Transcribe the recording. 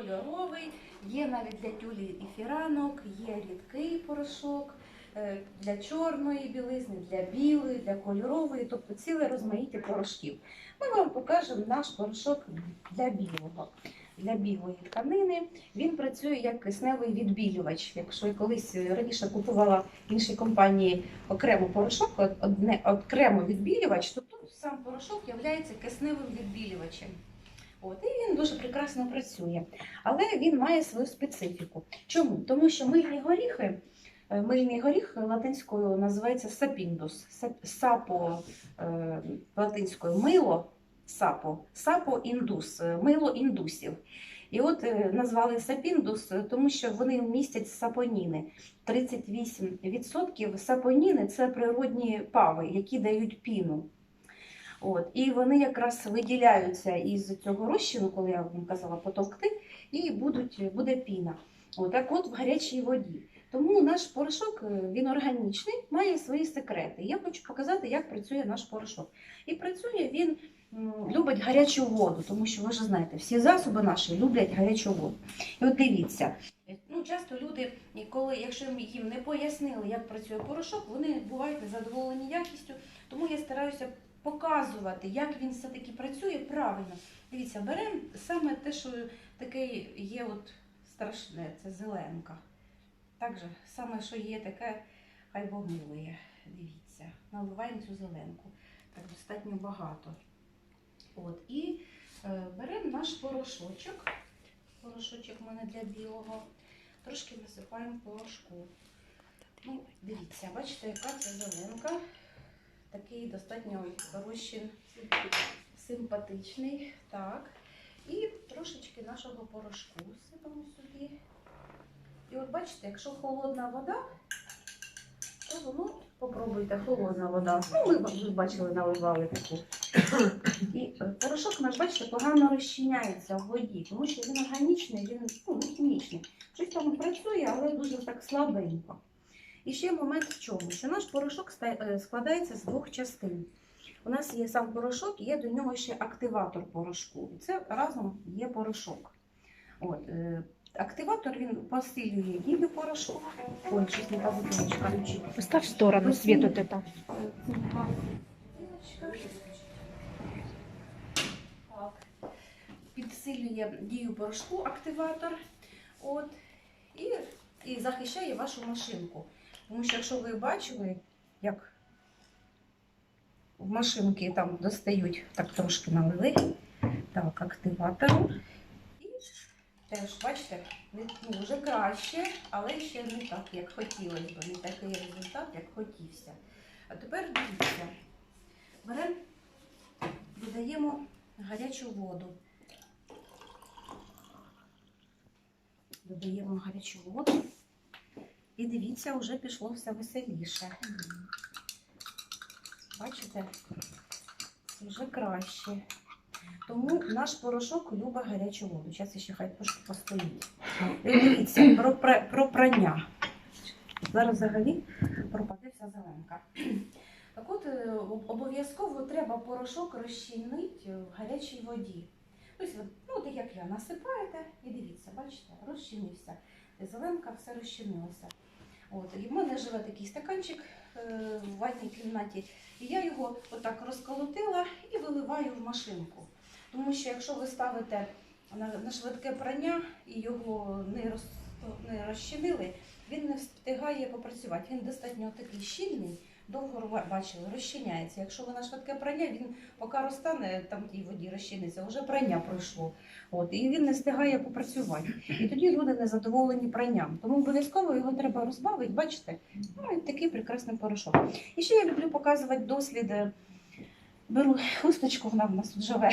Кольоровий, є навіть для тюлі і фіранок, є рідкий порошок е, для чорної білизни, для білої, для кольорової, тобто ціле розмаїття порошків. Ми вам покажемо наш порошок для білого. Для білої тканини він працює як кисневий відбілювач. Якщо я колись раніше купувала іншій компанії окремо порошок, од- одне окремо відбілювач, то тут сам порошок є кисневим відбілювачем. От, і він дуже прекрасно працює. Але він має свою специфіку. Чому? Тому що мильні горіхи, е, мильний горіх латинською називається сапіндус, сапо е, латинською мило, сапо, сапо індус, е, мило індусів. І от назвали сапіндус, тому що вони містять сапоніни. 38% сапоніни це природні пави, які дають піну. От, і вони якраз виділяються із цього розчину, коли я вам казала потовкти, і будуть, буде піна. От, от в гарячій воді. Тому наш порошок е, він органічний, має свої секрети. Я хочу показати, як працює наш порошок. І працює він любить гарячу воду, тому що ви ж знаєте, всі засоби наші люблять гарячу воду. І от дивіться, ну, часто люди, коли, якщо їм не пояснили, як працює порошок, вони бувають незадоволені якістю, тому я стараюся показувати, як він все-таки працює правильно. Дивіться, беремо саме те, що таке є от страшне, це зеленка. Так же, саме, що є таке, хай Бог милує. Дивіться, наливаємо цю зеленку. Так достатньо багато. От, і е, беремо наш порошочок. Порошочок в мене для білого. Трошки насипаємо порошку. Ну, дивіться, бачите, яка це зеленка. Такий достатньо розчин симпатичний. Так. І трошечки нашого порошку сипемо сюди. І от бачите, якщо холодна вода, то воно попробуйте холодна вода. Ну, ми ви бачили, наливали таку. І порошок наш, бачите, погано розчиняється в воді, тому що він органічний, він ну, хімічний. Щось там працює, але дуже так слабенько. І ще момент в чому, що наш порошок е, складається з двох частин. У нас є сам порошок, є до нього ще активатор порошку. І це разом є порошок. От, е, активатор він посилює дію порошку. Ой, щось не та бутилочка включила. Поставь в сторону вот это. Так. Підсилює дію порошку активатор. От. І, і захищає вашу машинку. Тому що якщо ви бачили, як в машинки там достають, так трошки налили, так, активатором. І теж, бачите, не- ну, вже краще, але ще не так, як хотілося б, не такий результат, як хотівся. А тепер дивіться, беремо, додаємо гарячу воду. Додаємо гарячу воду. І дивіться, вже пішло все веселіше. Бачите? Це вже краще. Тому наш порошок любить гарячу воду. Зараз ще хай трошки постоїть. І дивіться, про, про прання. Зараз взагалі пропаде вся зеленка. Так от е, обов'язково треба порошок розчинити в гарячій воді. От, ну, от як я насипаєте і дивіться, бачите, розчинився. Зеленка все розчинилося. От, і в мене живе такий стаканчик е, в ванній кімнаті, і я його отак розколотила і виливаю в машинку. Тому що якщо ви ставите на, на швидке прання і його не, роз, не розчинили, він не встигає попрацювати. Він достатньо такий щільний, довго бачили, розчиняється. Якщо ви на швидке прання, він поки розтане там тій воді розчиниться, вже прання пройшло. От, і він не встигає попрацювати. І тоді люди не задоволені пранням. Тому обов'язково його треба розбавити, бачите? Ну, такий прекрасний порошок. І ще я люблю показувати досліди. Беру хусточку, вона в нас живе.